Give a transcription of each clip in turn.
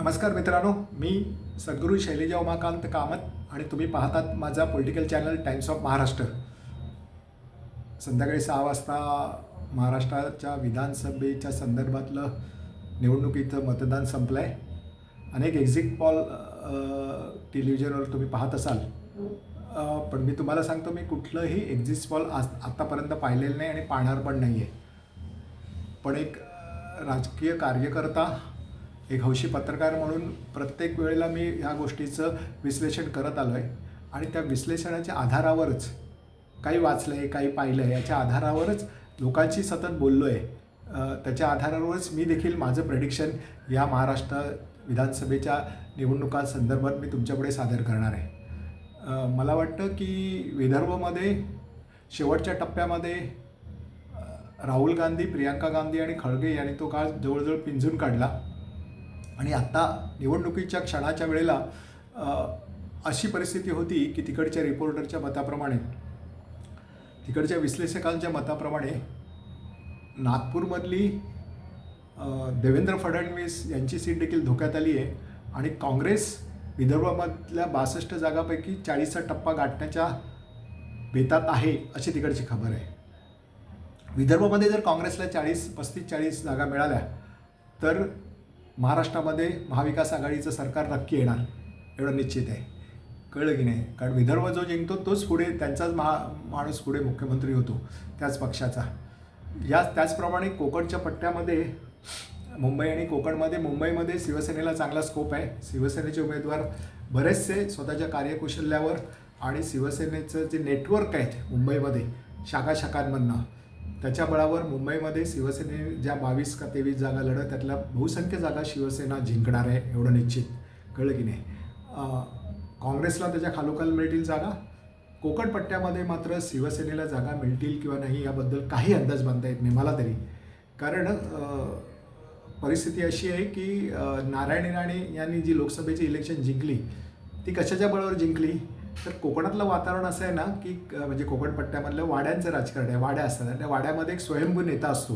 नमस्कार मित्रांनो मी सद्गुरू शैलेजा उमाकांत कामत आणि तुम्ही पाहतात माझा political channel Times of Maharashtra संध्याकाळी सहा वाजता महाराष्ट्राच्या विधानसभेच्या संदर्भातलं निवडणुकीचं मतदान संपलं आहे अनेक एक्झिट पॉल टेलिव्हिजनवर तुम्ही पाहत असाल. पण मी तुम्हाला सांगतो मी कुठलंही एक्झिट पॉल आज आत्तापर्यंत पाहिलेलं नाही आणि पाहणार पण नाही आहे पण एक राजकीय कार्यकर्ता एक हौशी पत्रकार म्हणून प्रत्येक वेळेला मी ह्या गोष्टीचं विश्लेषण करत आलो आहे आणि त्या विश्लेषणाच्या आधारावरच काही वाचलं आहे काही पाहिलं आहे याच्या आधारावरच लोकांशी सतत बोललो आहे त्याच्या आधारावरच मी देखील माझं प्रेडिक्शन या महाराष्ट्र विधानसभेच्या निवडणुकांसंदर्भात मी तुमच्यापुढे सादर करणार आहे. मला वाटतं की विदर्भमध्ये शेवटच्या टप्प्यामध्ये राहुल गांधी प्रियांका गांधी आणि खळगे यांनी तो काळ जवळजवळ पिंजून काढला. आणि आत्ता निवडणुकीच्या क्षणाच्या वेळेला अशी परिस्थिती होती की तिकडच्या रिपोर्टरच्या मताप्रमाणे तिकडच्या विश्लेषकांच्या मताप्रमाणे नागपूरमधली देवेंद्र फडणवीस यांची सीट देखील धोक्यात आली आहे आणि काँग्रेस विदर्भामधल्या बासष्ट जागापैकी चाळीसचा टप्पा गाठण्याच्या बेतात आहे अशी तिकडची खबर आहे. विदर्भामध्ये जर काँग्रेसला चाळीस पस्तीस चाळीस जागा मिळाल्या तर महाराष्ट्रामध्ये महाविकास आघाडीचं सरकार नक्की येणार एवढं निश्चित आहे. कळलं की नाही? कारण विदर्भ जो जिंकतो तोच पुढे त्यांचाच महा माणूस पुढे मुख्यमंत्री होतो त्याच पक्षाचा. या त्याचप्रमाणे कोकणच्या पट्ट्यामध्ये मुंबई आणि कोकणमध्ये मुंबईमध्ये शिवसेनेला चांगला स्कोप आहे. शिवसेनेचे उमेदवार बरेचसे स्वतःच्या कार्यकुशल्यावर आणि शिवसेनेचं जे नेटवर्क आहे मुंबईमध्ये शाखा शाखांमधनं त्याच्या बळावर मुंबईमध्ये शिवसेने ज्या बावीस का तेवीस जागा लढत त्यातल्या बहुसंख्य जागा शिवसेना जिंकणार आहे एवढं निश्चित. कळलं की नाही? काँग्रेसला त्याच्या खालोखाल मिळतील जागा? कोकणपट्ट्यामध्ये मात्र शिवसेनेला जागा मिळतील किंवा नाही याबद्दल काही अंदाज बांधता येत नाही मला तरी. कारण परिस्थिती अशी आहे की नारायण राणे यांनी जी लोकसभेची इलेक्शन जिंकली ती कशाच्या बळावर जिंकली? तर कोकणातलं वातावरण असं आहे ना की म्हणजे कोकण पट्ट्यामधलं वाड्यांचं राजकारण आहे वाड्या असतात. आणि त्या वाड्यामध्ये एक स्वयंभू नेता असतो.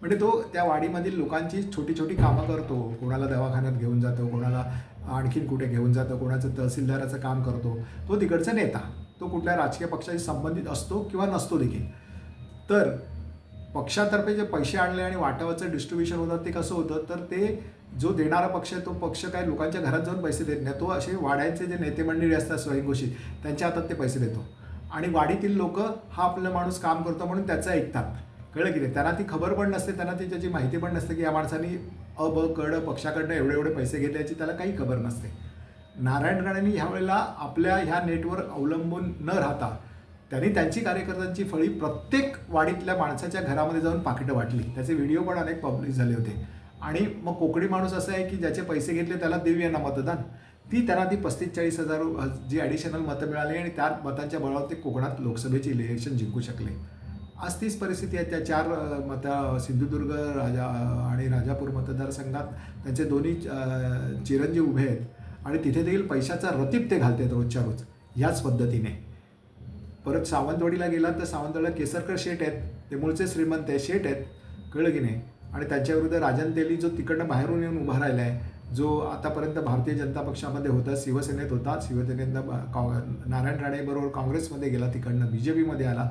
म्हणजे तो त्या वाडीमधील लोकांची छोटी छोटी कामं करतो. कोणाला दवाखान्यात घेऊन जातो कोणाला आणखीन कुठे घेऊन जातो कोणाचं तहसीलदाराचं काम करतो. तो तिकडचा नेता. तो कुठल्या राजकीय पक्षाशी संबंधित असतो किंवा नसतो देखील. तर पक्षातर्फे जे पैसे आणले आणि वाटावाचं डिस्ट्रीब्युशन होतं ते कसं होतं? तर ते जो देणारा पक्ष आहे तो पक्ष काय लोकांच्या घरात जाऊन पैसे देत नाही. तो असे वाड्याचे जे नेते मंडळी असतात स्वयंघोषित त्यांच्या हातात ते पैसे देतो. आणि वाडीतील लोक हा आपला माणूस काम करतो म्हणून त्याचं ऐकतात. कळलं की नाही? त्यांना ती खबर पण नसते त्यांना ती त्याची माहिती पण नसते की या माणसाने अ ब कड पक्षाकडनं एवढे एवढे पैसे घेतल्याची त्याला काही खबर नसते. नारायण राणेंनी ह्या वेळेला आपल्या ह्या नेटवर अवलंबून न राहता त्यांनी त्यांची कार्यकर्त्यांची फळी प्रत्येक वाडीतल्या माणसाच्या घरामध्ये जाऊन पाकिटं वाटली. त्याचे व्हिडिओ पण अनेक पब्लिश झाले होते. आणि मग कोकणी माणूस असा आहे की ज्याचे पैसे घेतले त्याला देऊया ना मतदान. ती त्यांना ती पस्तीस चाळीस हजार जी ॲडिशनल मतं मिळाली आणि त्या मतांच्या बळावर ते कोकणात लोकसभेची इलेक्शन जिंकू शकले. आज तीच परिस्थिती आहे. त्या चार अ, मतं सिंधुदुर्ग राजा आणि राजापूर मतदारसंघात त्यांचे दोन्ही चिरंजीव उभे आहेत आणि तिथे देखील पैशाचा रतीप ते घालतात रोजच्या रोज ह्याच पद्धतीने. परत सावंतवाडीला गेला तर सावंतवाडीला केसरकर शेट आहेत. ते मूळचे श्रीमंत आहे शेट आहेत. कळलं की नाही? आणि त्याच्याविरुद्ध राजन तेली जो तिकडनं बाहेरून येऊन उभा राहिला आहे जो आतापर्यंत भारतीय जनता पक्षामध्ये होता शिवसेनेत होता शिवसेनेतनं ब- काँ- नारायण राणेबरोबर काँग्रेसमध्ये गेला तिकडनं बी जे पीमध्ये आला.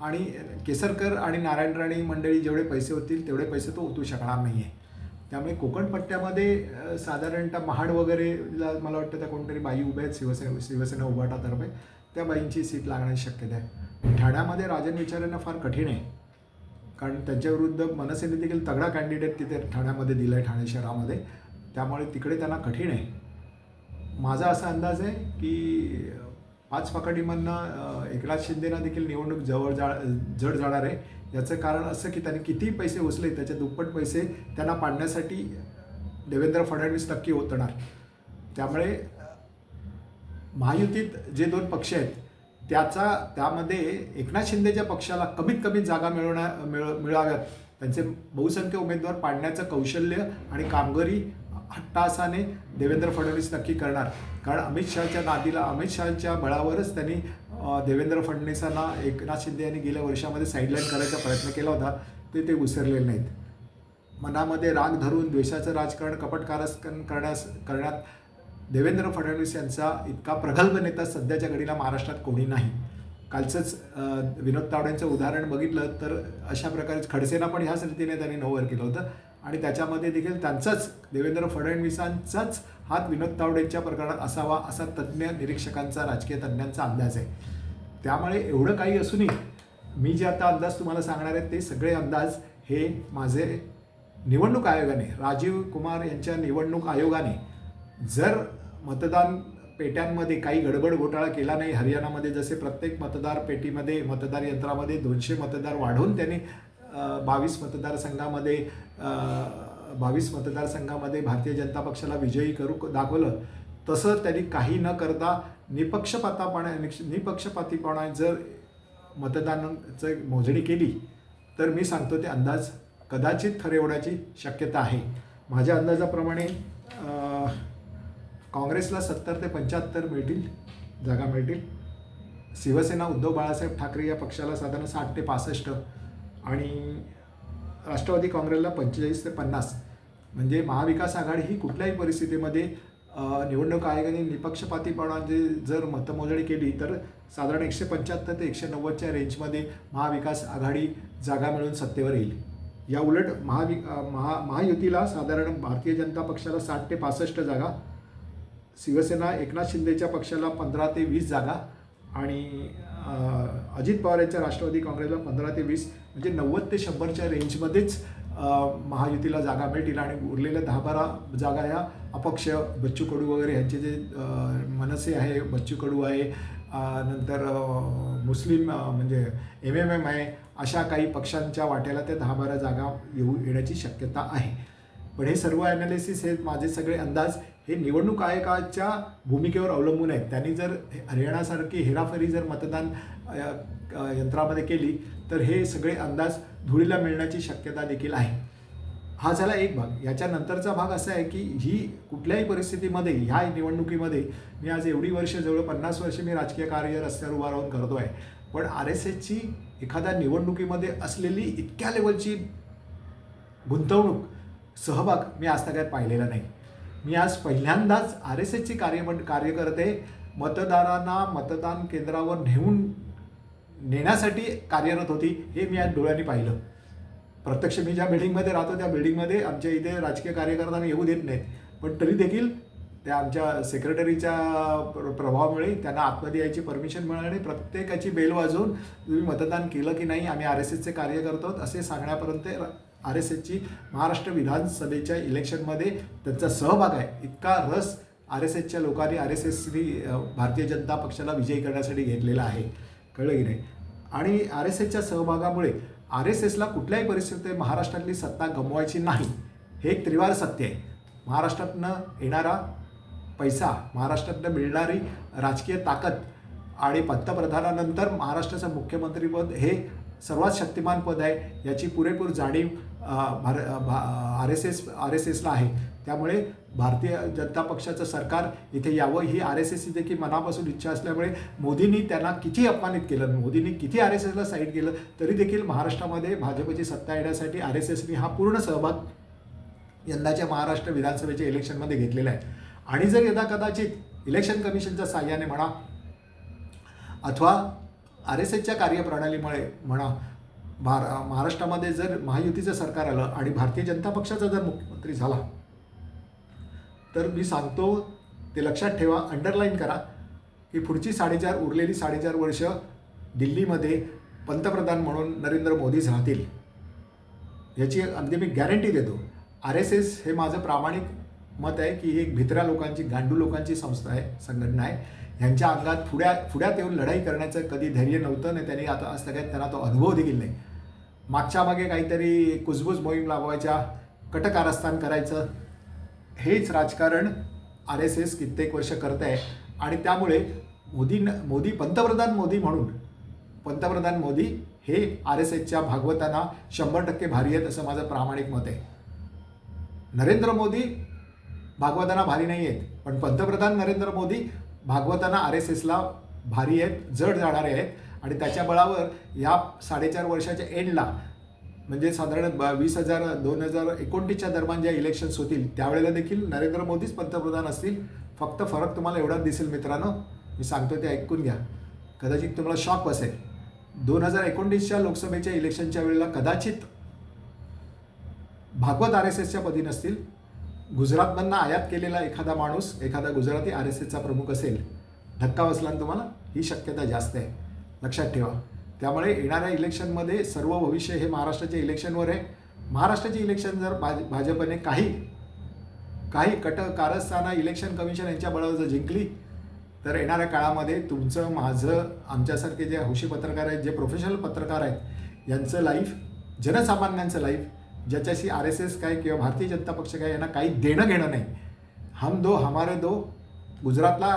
आणि केसरकर आणि नारायण राणे मंडळी जेवढे पैसे होतील तेवढे पैसे तो ओतू शकणार नाही आहे त्यामुळे कोकण पट्ट्यामध्ये साधारणतः महाड वगैरेला मला वाटतं त्या कोणतरी बाई उभ्या आहेत शिवसेना शिवसेना उभाटातर्फे. त्या बाईंची सीट लागण्याची शक्यता आहे. ठाण्यामध्ये राजन विचारांना फार कठीण आहे. कारण त्यांच्याविरुद्ध मनसेने देखील तगडा कॅन्डिडेट तिथे ठाण्यामध्ये दिला आहे ठाणे शहरामध्ये. त्यामुळे तिकडे त्यांना कठीण आहे. माझा असा अंदाज आहे की पाच पकडीमधनं एकनाथ शिंदेना देखील निवडणूक जवळ जा जड जाणार आहे. याचं कारण असं की त्यांनी किती पैसे उचले त्याचे दुप्पट पैसे त्यांना पाडण्यासाठी देवेंद्र फडणवीस नक्की होतणार त्यामुळे महायुतीत जे दोन पक्ष आहेत त्याचा त्यामध्ये एकनाथ शिंदेच्या पक्षाला कमीत कमी जागा मिळवण्या मिळ मिळाव्यात. त्यांचे बहुसंख्य उमेदवार पाडण्याचं कौशल्य आणि कामगिरी हट्टासाने देवेंद्र फडणवीस नक्की करणार. कारण अमित शहाच्या नादीला अमित शहाच्या बळावरच त्यांनी देवेंद्र फडणवीसांना एकनाथ शिंदे यांनी गेल्या वर्षामध्ये साईडलाईन करायचा प्रयत्न केला होता. ते ते विसरलेले नाहीत. मनामध्ये राग धरून द्वेषाचं राजकारण कपट कारस्थान करण्यास करण्यात देवेंद्र फडणवीस यांचा इतका प्रगल्भ नेता सध्याच्या घडीला महाराष्ट्रात कोणी नाही. कालचंच विनोद तावडेंचं उदाहरण बघितलं तर अशा प्रकारे खडसेना पण ह्याच रीतीने त्यांनी नोवर केलं होतं. आणि त्याच्यामध्ये देखील त्यांचाच देवेंद्र फडणवीसांचाच हात विनोद तावडेंच्या प्रकरणात असावा असा तज्ज्ञ निरीक्षकांचा राजकीय तज्ज्ञांचा अंदाज आहे. त्यामुळे एवढं काही असूनही मी जे आता अंदाज तुम्हाला सांगणार आहे ते सगळे अंदाज हे माझे निवडणूक आयोगाने राजीव कुमार यांच्या निवडणूक आयोगाने जर मतदान पेट्यांमध्ये काही गडबड घोटाळा केला नाही हरियाणामध्ये जसे प्रत्येक मतदार पेटीमध्ये मतदार यंत्रामध्ये दोनशे मतदार वाढवून त्यांनी बावीस मतदारसंघामध्ये बावीस मतदारसंघामध्ये भारतीय जनता पक्षाला विजयी करू दाखवलं तसं त्यांनी काही न करता निपक्षपातापणा निपक्षपातीपणा जर मतदानाचं मोजणी केली तर मी सांगतो ते अंदाज कदाचित खरे होण्याची शक्यता आहे. माझ्या अंदाजाप्रमाणे काँग्रेसला सत्तर ते पंच्याहत्तर मिळतील जागा मिळतील. शिवसेना उद्धव बाळासाहेब ठाकरे या पक्षाला साधारण साठ ते पासष्ट आणि राष्ट्रवादी काँग्रेसला पंचेचाळीस ते पन्नास. म्हणजे महाविकास आघाडी ही कुठल्याही परिस्थितीमध्ये निवडणूक आयोगाने निपक्षपातीपणाने जर मतमोजणी केली तर साधारण एकशे पंच्याहत्तर ते एकशे नव्वदच्या रेंजमध्ये महाविकास आघाडी जागा मिळून सत्तेवर येईल. या उलट महावि महा महायुतीला साधारण भारतीय जनता पक्षाला साठ ते पासष्ट जागा शिवसेना एकनाथ शिंदेच्या पक्षाला पंधरा ते वीस जागा आणि अजित पवार यांच्या राष्ट्रवादी काँग्रेसला पंधरा ते वीस म्हणजे नव्वद ते शंभरच्या रेंजमध्येच महायुतीला जागा मिळतील आणि उरलेल्या दहा बारा जागा ह्या अपक्ष बच्चू कडू वगैरे ह्यांचे जे मनसे आहे बच्चू कडू आहे नंतर मुस्लिम म्हणजे एम एम एम आहे अशा काही पक्षांच्या वाट्याला त्या दहा बारा जागा येऊ येण्याची शक्यता आहे. पण हे सर्व ॲनालिसिस हे माझे सगळे अंदाज हे निवडणूक आयोगाच्या भूमिकेवर अवलंबून आहेत. त्यांनी जर हरियाणासारखी हेराफेरी जर मतदान यंत्रामध्ये केली तर हे सगळे अंदाज धुळीला मिळण्याची शक्यता देखील आहे. हा झाला एक भाग. याच्यानंतरचा भाग असा आहे की ही कुठल्याही परिस्थितीमध्ये ह्या निवडणुकीमध्ये मी आज एवढी वर्ष जवळ पन्नास वर्ष मी राजकीय कार्य रस्त्यावर उभा राहून करतो आहे पण आर एस एसची एखाद्या निवडणुकीमध्ये असलेली इतक्या लेवलची गुंतवणूक सहभाग मी आज आजतागायत पाहिलेला नाही. मी आज पहिल्यांदाच आर एस एसची कार्य कार्यकर्ते मतदारांना मतदान केंद्रावर नेऊन नेण्यासाठी कार्यरत होती हे मी आज डोळ्यांनी पाहिलं. प्रत्यक्ष मी ज्या बिल्डिंगमध्ये राहतो त्या बिल्डिंगमध्ये आमच्या इथे राजकीय कार्यकर्त्यांना येऊ देत नाहीत. पण तरी देखील त्या आमच्या सेक्रेटरीच्या प्र प्रभावामुळे त्यांना आतमध्ये यायची परमिशन मिळाली प्रत्येकाची बेल वाजवून तुम्ही मतदान केलं की नाही आम्ही आर एस एसचे कार्य करतो असे सांगण्यापर्यंत आर एस एसची महाराष्ट्र विधानसभेच्या इलेक्शनमध्ये त्यांचा सहभाग आहे. इतका रस आर एस एसच्या लोकांनी आर एस एसनी भारतीय जनता पक्षाला विजयी करण्यासाठी घेतलेला आहे. कळलं की नाही? आणि आर एस एसच्या सहभागामुळे आर एस एसला कुठल्याही परिस्थितीत महाराष्ट्रातली सत्ता गमवायची नाही. हे एक त्रिवार सत्य आहे. महाराष्ट्रातनं येणारा पैसा महाराष्ट्रातनं मिळणारी राजकीय ताकद आणि पंतप्रधानानंतर महाराष्ट्राचं मुख्यमंत्रीपद हे सर्वात शक्तिमान पद आहे याची पुरेपूर जाणीव भार R S S R S एसला आहे. त्यामुळे भारतीय जनता पक्षाचं सरकार इथे यावं ही आर एस एसची देखील मनापासून इच्छा असल्यामुळे मोदींनी त्यांना किती अपमानित केलं मोदींनी किती आर एस एसला साईड केलं तरी देखील महाराष्ट्रामध्ये भाजपची सत्ता येण्यासाठी आर एस एसनी हा पूर्ण सहभाग यंदाच्या महाराष्ट्र विधानसभेच्या इलेक्शनमध्ये घेतलेला आहे. आणि जर यदा कदाचित इलेक्शन कमिशनच्या साह्याने म्हणा अथवा आर एस एसच्या कार्यप्रणालीमुळे म्हणा भार महाराष्ट्रामध्ये जर महायुतीचं सरकार आलं आणि भारतीय जनता पक्षाचा जर मुख्यमंत्री झाला तर मी सांगतो ते लक्षात ठेवा अंडरलाईन करा की पुढची साडेचार उरलेली साडेचार वर्ष दिल्लीमध्ये पंतप्रधान म्हणून नरेंद्र मोदीच राहतील. याची अगदी मी गॅरंटी देतो. आर एस एस हे माझं प्रामाणिक मत आहे की ही एक भित्र्या लोकांची गांडू लोकांची संस्था आहे संघटना आहे. ह्यांच्या अंगात पुढ्या पुढ्यात येऊन लढाई करण्याचं कधी धैर्य नव्हतं नाही त्यांनी आता आज सगळ्यात त्यांना तो अनुभव देखील नाही. मागच्या मागे काहीतरी कुजबूज मोहीम लाभवायच्या कटकारस्थान करायचं हेच राजकारण आर एस एस कित्येक वर्ष करत आहे. आणि त्यामुळे मोदी मोदी पंतप्रधान मोदी म्हणून पंतप्रधान मोदी हे आर एस एसच्या भागवतांना शंभर टक्के भारी आहेत असं माझं प्रामाणिक मत आहे. नरेंद्र मोदी भागवतांना भारी नाही आहेत. पण पंतप्रधान नरेंद्र मोदी भागवतांना आर एस एसला भारी आहेत जड जाणारे आहेत. आणि त्याच्या बळावर या साडेचार वर्षाच्या एंडला म्हणजे साधारण ब वीस हजार दोन हजार एकोणतीसच्या दरम्यान ज्या इलेक्शन्स होतील त्यावेळेला देखील नरेंद्र मोदीच पंतप्रधान असतील. फक्त फरक तुम्हाला एवढाच दिसेल मित्रांनो. मी सांगतो ते ऐकून घ्या. कदाचित तुम्हाला शॉक बसेल. दोन हजार एकोणतीसच्या लोकसभेच्या इलेक्शनच्या वेळेला कदाचित भागवत आर एस एसच्या पदी नसतील. गुजरातमधनं आयात केलेला एखादा माणूस एखादा गुजराती आर एस एसचा प्रमुख असेल धक्का बसला ना तुम्हाला? ही शक्यता जास्त आहे. लक्षात ठेवा. त्यामुळे येणाऱ्या इलेक्शनमध्ये सर्व भविष्य हे महाराष्ट्राच्या इलेक्शनवर आहे. महाराष्ट्राचे इलेक्शन जर भाज भाजपने काही काही कट कारस्थानं इलेक्शन कमिशन यांच्या बळावर जर जिंकली तर येणाऱ्या काळामध्ये तुमचं माझं आमच्यासारखे जे हौशी पत्रकार आहेत जे प्रोफेशनल पत्रकार आहेत यांचं लाईफ जनसामान्यांचं लाईफ ज्याच्याशी आर एस एस काय किंवा भारतीय जनता पक्ष काय यांना काही देणं घेणं नाही. हम दो हमारे दो. गुजरातला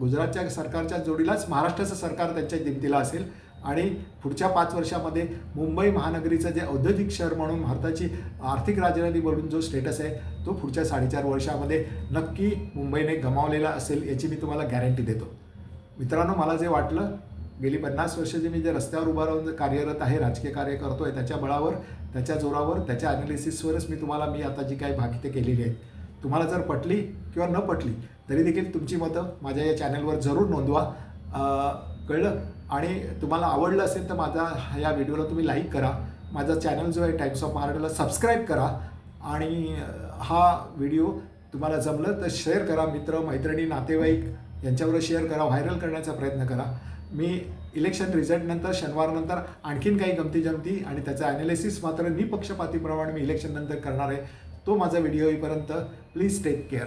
गुजरातच्या सरकारच्या जोडीलाच महाराष्ट्राचं सरकार त्यांच्या दिमतीला असेल. आणि पुढच्या पाच वर्षामध्ये मुंबई महानगरीचं जे औद्योगिक शहर म्हणून भारताची आर्थिक राजधानी म्हणून जो स्टेटस आहे तो पुढच्या साडेचार वर्षामध्ये नक्की मुंबईने गमावलेला असेल याची मी तुम्हाला गॅरंटी देतो. मित्रांनो मला जे वाटलं गेली पन्नास वर्ष जे मी जे रस्त्यावर उभा राहून कार्यरत आहे राजकीय कार्य करतो आहे त्याच्या बळावर त्याच्या जोरावर त्याच्या ॲनालिसिसवरच मी तुम्हाला मी आता जी काही भाकिते केलेली आहेत. तुम्हाला जर पटली किंवा न पटली तरी देखील तुमची मतं माझ्या या चॅनलवर जरूर नोंदवा. कळलं? आणि तुम्हाला आवडलं असेल तर माझा या व्हिडिओला तुम्ही लाईक करा. माझा चॅनल जो आहे टाईम्स ऑफ महाराष्ट्रला सबस्क्राईब करा. आणि हा व्हिडिओ तुम्हाला जमलं तर शेअर करा. मित्र मैत्रिणी नातेवाईक यांच्याबरोबर शेअर करा. व्हायरल करण्याचा प्रयत्न करा. मी इलेक्शन रिझल्टनंतर शनिवारनंतर आणखीन काही गमती जमती आणि त्याचं ॲनालिसिस मात्र निपक्षपातीप्रमाणे मी इलेक्शननंतर करणार आहे. तो माझा व्हिडिओ येईपर्यंत. Please take care